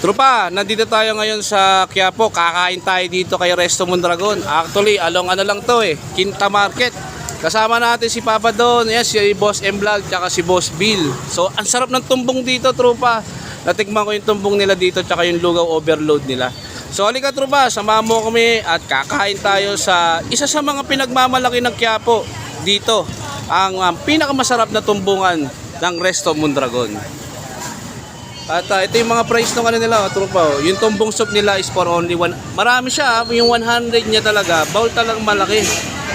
Trupa, nandito tayo ngayon sa Quiapo. Kakain tayo dito kay Resto Mondragon. Actually, along ano lang to eh, Quinta Market. Kasama natin si Papa Don, yes, si Boss M Vlog, tsaka si Boss Bill. So, ang sarap ng tumbong dito, trupa. Natikman ko yung tumbong nila dito, tsaka yung lugaw overload nila. So, halika trupa, samahan mo kami at kakain tayo sa isa sa mga pinagmamalaki ng Quiapo dito. Ang um, pinakamasarap na tumbungan ng Resto Mondragon. At ah, ito yung mga price ng ano nila, oh, tropa. oh. Yung tumbong soup nila is for only one. Marami siya, ah. yung 100 niya talaga. Bowl talagang malaki.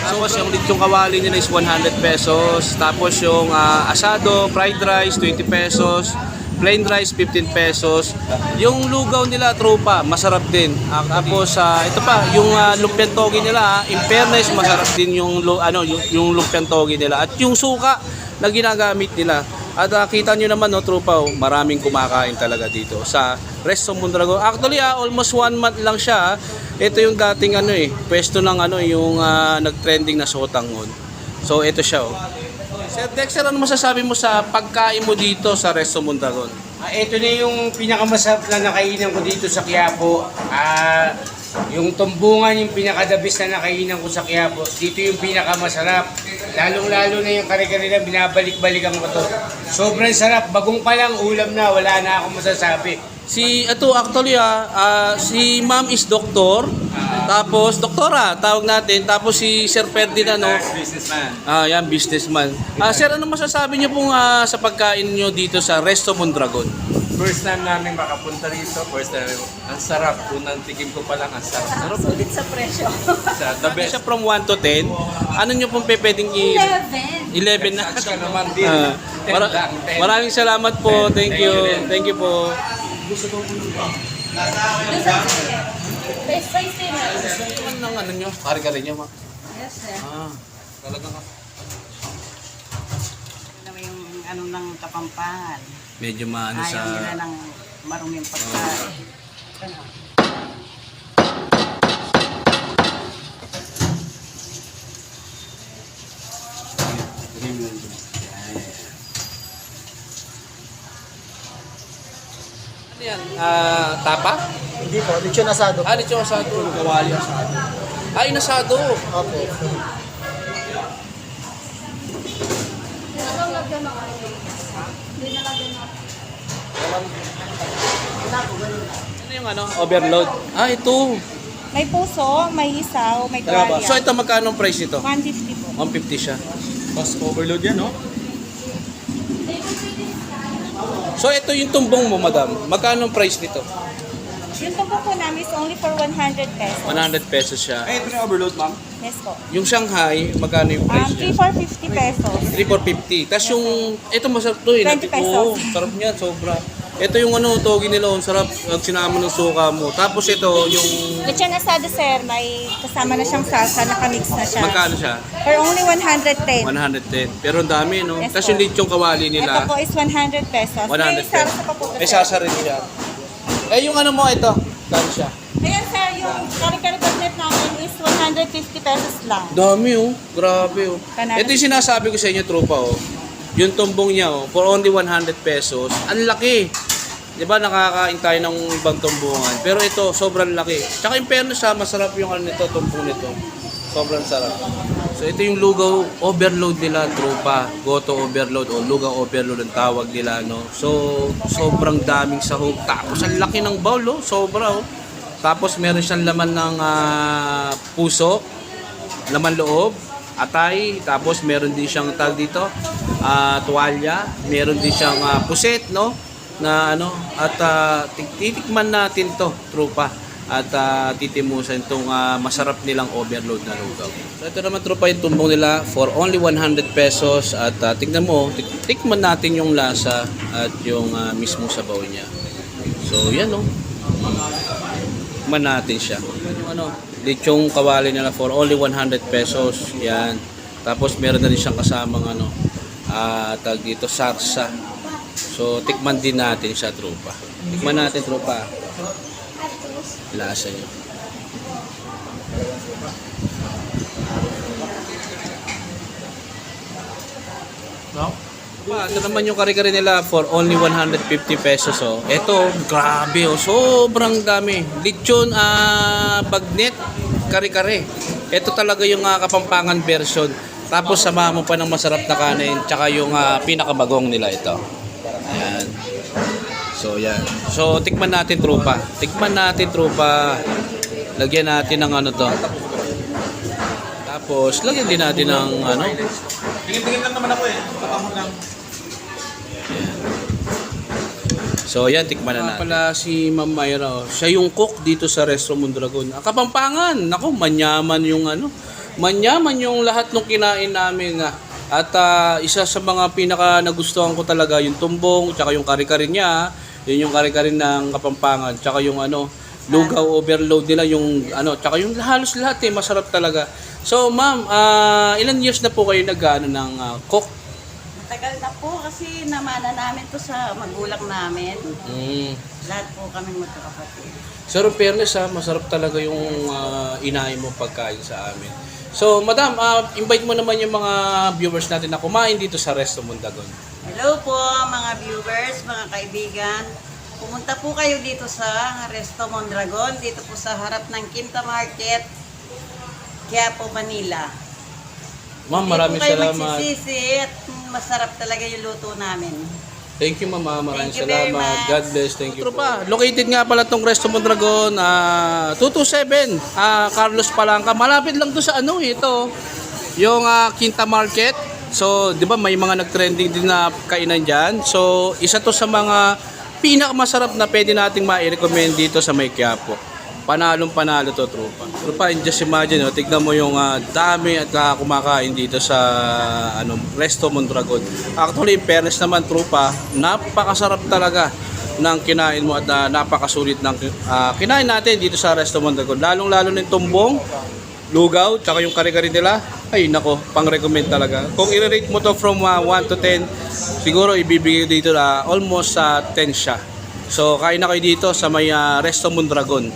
Tapos yung lechong kawali nila is 100 pesos. Tapos yung ah, asado, fried rice, 20 pesos. Plain rice, 15 pesos. Yung lugaw nila, tropa, masarap din. Ah, tapos, ah, ito pa, yung uh, lumpiang togi nila, in fairness, masarap din yung, ano, yung, yung lumpiang togi nila. At yung suka na ginagamit nila. At ah, kita nyo naman, no, tropa, oh, maraming kumakain talaga dito sa Resto Mondragon. Actually, ah, almost one month lang siya. ah. Ito yung dating ano eh, pwesto ng ano, yung ah, nag-trending na sotangon. So, ito siya. Oh. Sir Dexter, ano masasabi mo sa pagkain mo dito sa Resto Mondragon? Ah, ito na yung pinakamasarap na nakainan ko dito sa Quiapo. Ah, yung tumbungan yung pinakadabis na nakainan ko sa Quiapo. Dito yung pinakamasarap. Lalong-lalo na yung kare-kare na binabalik-balikan ko to. Sobrang sarap. Bagong pa lang ulam na. Wala na akong masasabi. Si ito actually ah, ah, si Ma'am is doktor. Tapos doktora tawag natin. Tapos si Sir Ferdinand no. businessman. Ah, yan businessman. Ah, sir, ano masasabi niyo pong ah, sa pagkain niyo dito sa Resto Mondragon? First time namin makapunta rito. First time, ang sarap. Unang tikim ko pa lang, ang sarap. Sarap. Sulit sa presyo. Sa the best. siya from 1 to 10. Ano niyo pong pe- pwedeng i 11. 11 na. At ka naman din. Ah, Ten mara- lang, ten. maraming salamat po. Thank you. Thank you po. Doon sa Best price din. Ano ng ano niyo? Kari-kari niyo, ma. Yes, sir. Ah, talaga ka. Ano yung ano ng kapampangan. Medyo maano Ayaw sa nila ng maruming pagkain. Ano yan? Ah, tapa? Hindi po, lechon asado. Ah, lechon asado. Kawali asado. Ay, nasado. Opo. Ano yung ano? Overload. Ah, ito. May puso, may isaw, may ba? tuwalya. So, ito magkano ang price nito? 150 po. 150 siya. Mas overload yan, no? So, ito yung tumbong mo, madam. Magkano ang price nito? Yung tubo po namin is only for 100 pesos. 100 pesos siya. Ay, ito na overload, ma'am. Yes po. Yung Shanghai, magkano yung Um, price niya? 3 for 50 pesos. 3 for 50. Tapos yung, ito masarap to eh. 20 pesos. Oo, sarap niya, sobra. Ito yung ano, togi nila, ang sarap. Ang sinama ng suka mo. Tapos ito, yung, Lechon asado, sir, may kasama na siyang salsa, nakamix na siya. magkano siya? For only 110. 110. Pero ang dami, no? Yes Tapos po. yung lechong kawali Ito nila, po is 100 pesos. 100 May pesos. salsa pa po. May sasa rin siya. Eh, yung ano mo, ito. Kano siya? Ayan, sir, yung kare-kare cutlet namin is 150 pesos lang. Dami, oh. Grabe, oh. Ito yung sinasabi ko sa inyo, tropa, oh. Yung tumbong niya, oh, for only 100 pesos. Ang laki. Di ba nakakain tayo ng ibang tumbungan? Pero ito, sobrang laki. Tsaka yung fairness ha, masarap yung ano nito, tumbong nito. Sobrang sarap. So ito yung lugaw overload nila, tropa. Goto overload o lugaw overload ang tawag nila, no? So, sobrang daming sahog. Tapos ang laki ng bowl, oh. Sobra, oh. Tapos meron siyang laman ng ah, puso, laman loob, atay, tapos meron din siyang tag dito, ah, tuwalya, meron din siyang ah, puset, no? Na ano, at tik- titikman natin to, trupa. At ah, titimusan itong ah, masarap nilang overload na lugaw. So ito naman trupa yung tumbong nila for only 100 pesos at ah, tignan mo, tik- tikman natin yung lasa at yung ah, mismo sabaw niya. So yan no. Tikman natin siya. Yung ano, lechong kawali nila for only 100 pesos. Yan. Tapos meron na rin siyang kasamang ano, ah tag dito sarsa. So tikman din natin siya tropa. Tikman natin tropa. Lasa niya. No? Pa, ito naman yung kare-kare nila for only 150 pesos oh. Ito, grabe oh, sobrang dami. Lechon ah bagnet kare-kare. Ito talaga yung ah, kapampangan version. Tapos samahan mo pa ng masarap na kanin tsaka yung ah, pinakabagong nila ito. Ayan. So yan. So tikman natin trupa. Tikman natin trupa. Lagyan natin ng ano to. Tapos lagyan din natin ng ano. So yan, tikman na natin. Pala si Ma'am Mayra, oh. siya yung cook dito sa Resto Mondragon. Ah, Kapampangan, nako, manyaman yung ano, manyaman yung lahat ng kinain namin. ah. At ah, isa sa mga pinaka nagustuhan ko talaga yung tumbong, tsaka yung kare-kare niya, yun yung kare-kare ng Kapampangan, tsaka yung ano, lugaw overload nila yung ano, tsaka yung halos lahat eh, masarap talaga. So ma'am, ah, ilan years na po kayo nag-ano ng ah, cook? Matagal na po kasi namana namin to sa magulang namin. Mm. Lahat po kami magkakapatid. Sir, in fairness ha, masarap talaga yung uh, inahin mo pagkain sa amin. So, madam, ah, invite mo naman yung mga viewers natin na kumain dito sa Resto Mondagon. Hello po mga viewers, mga kaibigan. Pumunta po kayo dito sa Resto Mondragon, dito po sa harap ng Quinta Market, Quiapo, Manila. Ma'am, maraming Hindi po kayo salamat. magsisisi at masarap talaga yung luto namin. Thank you, mama. Maraming Thank you very salamat. much. God bless. Thank you. Tropa, located nga pala tong Resto Mondragon, ah 227, ah Carlos Palangka. Malapit lang to sa ano eh, ito. Yung ah, Quinta Market. So, 'di ba may mga nag-trending din na kainan diyan. So, isa to sa mga pinakamasarap na pwede nating ma-recommend dito sa May Quiapo. Panalong panalo to, tropa. Tropa, and just imagine, oh, tignan mo yung ah, dami at ah, kumakain dito sa ano, Resto Mondragon. Actually, in fairness naman, tropa, napakasarap talaga ng kinain mo at ah, napakasulit ng ah, kinain natin dito sa Resto Mondragon. Lalong-lalo ng tumbong, lugaw, tsaka yung kare-kare nila, ay nako, pang-recommend talaga. Kung i-rate mo to from ah, 1 to 10, siguro ibibigay dito na almost sa 10 siya. So, kain na kayo dito sa may ah, Resto Mondragon.